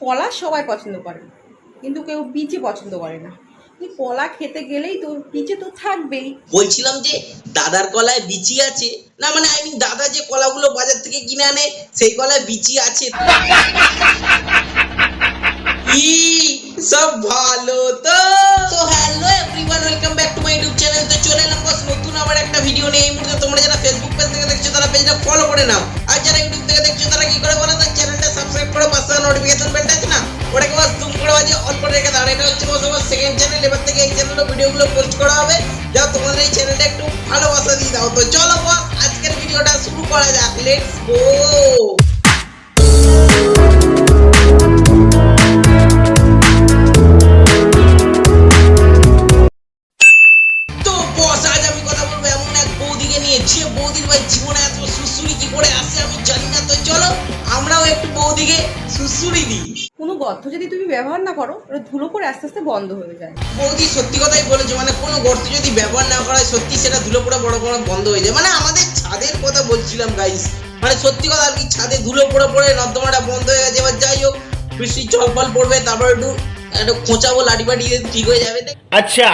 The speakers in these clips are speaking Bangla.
কলা সবাই পছন্দ করে কিন্তু কেউ বিচি পছন্দ করে না। এই কলা খেতে গেলেই তো বিচে তো থাকবেই। বলছিলাম যে দাদার কলায় বিচি আছে? না মানে আমি দাদা যে কলাগুলো বাজার থেকে কিনে আনে সেই কলায় বিচি আছে ই সব ভালো তো। তো hello everyone welcome back to my YouTube channel. তো চলে এলাম বস নতুন আবার একটা ভিডিও নিয়ে। এই মুহূর্তে তোমরা যারা ফেসবুক পেজ থেকে দেখছ তারা পেজটা ফলো করে নাও। আর যারা ইউটিউব থেকে দেখছ তারা কি করে বলো করো পাঁচটা নোটিফিকেশন বেলটা আছে না ওটাকে বাস জুম করে বাজে অন রেখে দাও এটা হচ্ছে বসে সেকেন্ড চ্যানেল এবার থেকে এই চ্যানেলে ভিডিওগুলো পোস্ট করা হবে যা তোমাদের এই চ্যানেলটা একটু ভালোবাসা দিয়ে দাও তো চলো বস আজকের ভিডিওটা শুরু করা যাক লেটস গো কোনো গর্ত যদি তুমি ব্যবহার না করো ধুলো পরে আস্তে আস্তে বন্ধ হয়ে যায়। বৌদি সত্যি কথাই বলেছ মানে কোনো গর্ত যদি ব্যবহার না করা হয় সত্যি সেটা ধুলো পড়া বড় বড় বন্ধ হয়ে যায়। মানে আমাদের ছাদের কথা বলছিলাম গাইস মানে সত্যি কথা আর কি ছাদে ধুলো পড়ে পড়ে নর্দমাটা বন্ধ হয়ে গেছে। এবার যাই হোক বৃষ্টির জল ফল পড়বে তারপর একটু একটা খোঁচাবো লাঠি পাঠি ঠিক হয়ে যাবে। আচ্ছা।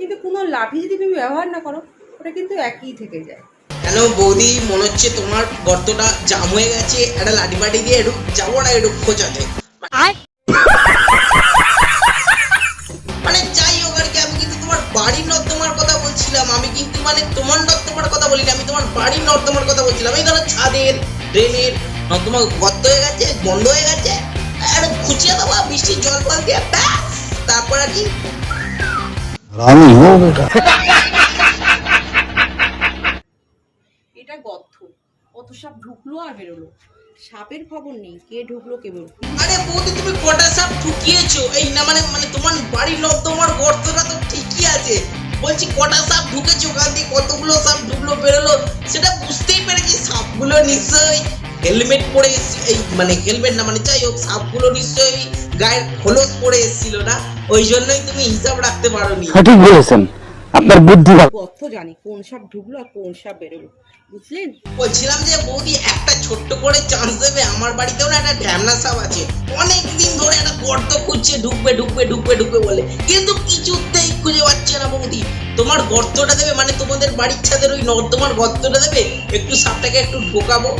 কিন্তু কোনো লাঠি যদি তুমি ব্যবহার না করো ওটা কিন্তু একই থেকে যায়। কেন বৌদি মনে হচ্ছে তোমার গর্তটা জাম হয়ে গেছে। একটা লাঠি বাটি দিয়ে একটু যাব না একটু খোঁচাতে। কথা বলছিলাম আমি কিন্তু মানে তোমার নর্দমার কথা বলি আমি তোমার বাড়ির নর্দমার কথা বলছিলাম। এই ধরো ছাদের ড্রেনের নর্দমা গর্ত হয়ে গেছে বন্ধ হয়ে গেছে আর খুঁচিয়ে দেবো বৃষ্টির জল দিয়ে তারপর আর কি। এটা গর্ত অত সাপ ঢুকলো আর বেরোলো। সাপের খবর নেই কে ঢুকলো কে বেরোলো। আরে বৌদি তুমি কটা সাপ ঢুকিয়েছো এই না মানে মানে তোমার বাড়ির লোক গর্তটা তো ঠিকই আছে। বলছি, কটা সাপ ঢুকেছো ওখান দিয়ে? কতগুলো সাপ ঢুকলো, বেরোলো? সেটা বুঝতেই পেরেছি, সাপগুলো নিশ্চয়ই হেলমেট পরে এই মানে হেলমেট না মানে যাই হোক, সাপগুলো নিশ্চয়ই গায়ের খোলস পরে এসেছিল না? ওই জন্যই তুমি হিসাব রাখতে পারোনি। সঠিক বলেছেন। আপনার বুদ্ধি ভালো। গর্ত জানি কোন সাপ ঢুকলো আর কোন সাপ বেরোলো বুঝলেন? বলছিলাম যে বৌদি একটা ছোট্ট করে চান্স দেবে আমার বাড়িতেও না একটা ঢ্যামনা সাপ আছে। অনেক দিন ধরে একটা গর্ত খুঁজছে ঢুকবে ঢুকবে ঢুকবে ঢুকবে বলে। কিন্তু কিছুতেই খুঁজে পাচ্ছে না বৌদি। তোমার গর্তটা দেবে মানে তোমাদের বাড়ির ছাদের ওই নর্দমার গর্তটা দেবে? একটু সাপটাকে একটু ঢোকাবো।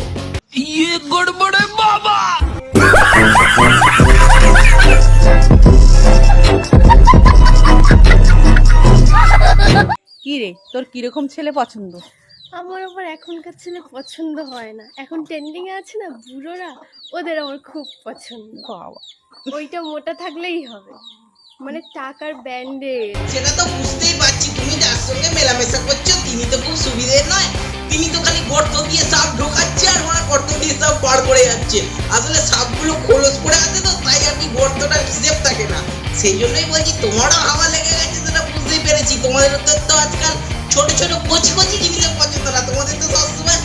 কি রে? তোর কীরকম ছেলে পছন্দ? আমার আবার এখনকার ছেলে পছন্দ হয় না। এখন ট্রেন্ডিং এ আছে না বুড়োরা? ওদের আমার খুব পছন্দ। বাবা। ওইটা মোটা থাকলেই হবে। মানে টাকার ব্যান্ডেল সেটা তো বুঝতেই পারছি তুমি যার সঙ্গে মেলামেশা করছ তিনি তো খুব সুবিধের নয়। তিনি তো খালি গর্ত দিয়ে সাপ ঢোকাচ্ছে আর ওরা গর্ত দিয়ে সাপ বার করে যাচ্ছে। আসলে সাপগুলো খোলস পড়ে আছে তো তাই আর কি গর্তটা হিসেব থাকে না। সেই জন্যই বলছি তোমারও হাওয়া লেগে গেছে পেরেছি। তোমাদের তো তো আজকাল ছোট ছোট কচি কচি জিনিসের পছন্দ না। তোমাদের তো সবসময়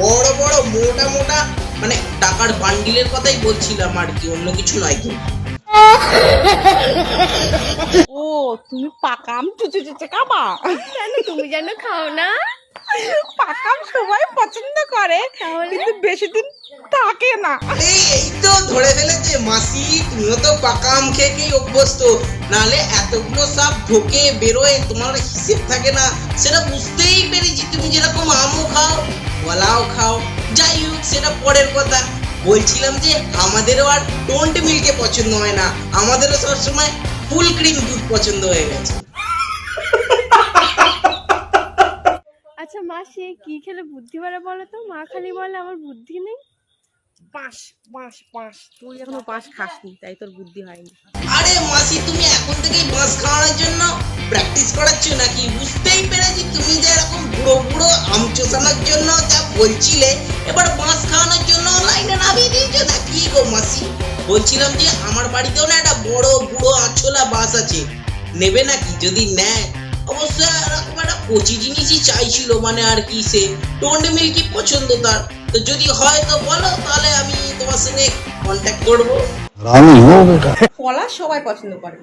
বড় বড় মোটা মোটা মানে টাকার বান্ডিলের কথাই বলছিলাম আর কি অন্য কিছু নয় কিন্তু। ও তুমি পাকাম চুচু চুচু কামা কেন তুমি যেন খাও না। পাকাম সবাই পছন্দ করে? কিন্তু বেশি দিন থাকে না। এই তো ধরে ফেলেছে মাসি তুমিও তো পাকা আম খেয়ে খেয়ে অভ্যস্ত। নালে এতগুলো সাপ ঢোকে বেরোয় তোমার হিসেব থাকে না। সেটা বুঝতেই পেরেছি। তুমি যেরকম আমও খাও কলাও খাও। যাই হোক সেটা পরের কথা। বলছিলাম যে আমাদেরও আর টোন্ট মিল্কে পছন্দ হয় না। আমাদেরও সবসময় ফুল ক্রিম দুধ পছন্দ হয়ে গেছে। আচ্ছা মাসি কি খেলে বুদ্ধি বাড়ে বলো তো? মা খালি বলে আমার বুদ্ধি নেই? পাঁশ পাঁশ পাঁশ তুই এখনও পাঁশ খাসনি তাই তোর বুদ্ধি হয়নি। আরে মাসি, তুমি এখন থেকেই বাঁশ খাওয়ানোর জন্য প্র্যাকটিস করাচ্ছ নাকি? বুঝতেই পেরেছি তুমি যে এরকম বুড়ো বুড়ো আম চোষানোর জন্য যা বলছিলে, এবার বাঁশ খাওয়ানোর জন্য লাইনে নামিয়ে দিয়েছ না কি গো মাসি? বলছিলাম যে আমার বাড়িতেও না একটা বড় বুড়ো আঁচলা বাস আছে। নেবে নাকি? যদি নেয় এরকম একটা কচি জিনিসই চাইছিল মানে আর কি সে টোন্ড কি পছন্দ তার। তো যদি হয় তো বলো, তাহলে আমি তোমার সঙ্গে কন্ট্যাক্ট করব। কলা সবাই পছন্দ করে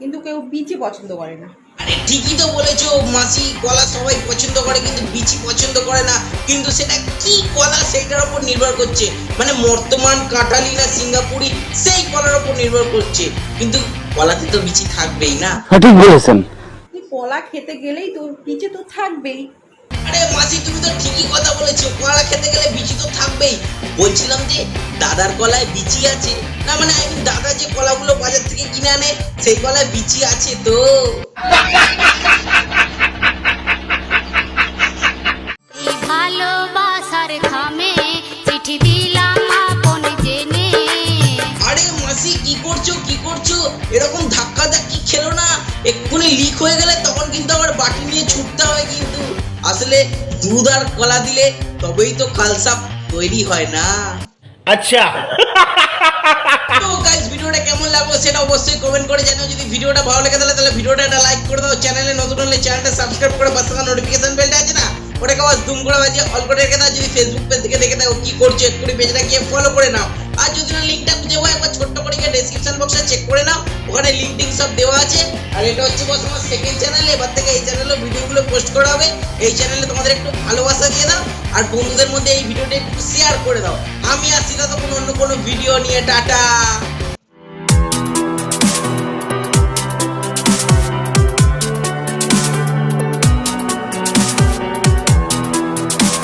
কিন্তু কেউ বিচি পছন্দ করে না। আরে ঠিকই তো বলেছ মাসি কলা সবাই পছন্দ করে কিন্তু বিচি পছন্দ করে না। কিন্তু সেটা কি কলা সেটার উপর নির্ভর করছে। মানে বর্তমান কাঁঠালি না সিঙ্গাপুরি সেই কলার উপর নির্ভর করছে। কিন্তু কলাতে তো বিচি থাকবেই না। সঠিক বলেছেন। কলা খেতে গেলেই তো নিচে তো থাকবেই। আরে মাসি তুমি তো ঠিকই কথা বলেছ। কলা খেতে গেলে বিচি তো থাকবেই। বলছিলাম যে দাদার কলায় বিচি আছে। না মানে mean দাদা যে কলাগুলো বাজার থেকে কিনে আনে সেই কলায় বিচি আছে তো। ভালোবাসার খামে চিঠি দিলাম আপন জেনে। আরে মাসি কি করছ কি করছ? এরকম ধাক্কা ধাক্কি খেলো না। এক্ষুনি লিক হয়ে গেলে তখন কিন্তু আবার বাটি নিয়ে ছুটতে হয় কিন্তু। আসলে দুধ আর কলা দিলে তবেই তো খালসা তৈরি হয় না। আচ্ছা। ভিডিওটা কেমন লাগল সেটা অবশ্যই কমেন্ট করে জানাও। যদি ভিডিওটা ভালো লেগে তাহলে তাহলে ভিডিওটা একটা লাইক করে দাও। চ্যানেলে নতুন হলে চ্যানেলটা সাবস্ক্রাইব করে পাশে থাকা নোটিফিকেশন বেলটা আছে না? ওটাকে আবার জুম করে বাজিয়ে অল করে রেখে দাও। যদি ফেসবুক পেজ থেকে দেখে থাকো কি করছ একটু পেজটা গিয়ে ফলো করে নাও। আর যদি না লিঙ্কটা খুঁজে একবার ছোট্ট করে ওখানে লিঙ্ক সব দেওয়া আছে। আর এটা হচ্ছে বস আমার সেকেন্ড চ্যানেল এবার থেকে এই চ্যানেলে ভিডিওগুলো পোস্ট করা হবে। এই চ্যানেলে তোমাদের একটু ভালোবাসা দিয়ে দাও। আর বন্ধুদের মধ্যে এই ভিডিওটা একটু শেয়ার করে দাও। আমি আসি না তখন অন্য কোনো ভিডিও নিয়ে, টাটা!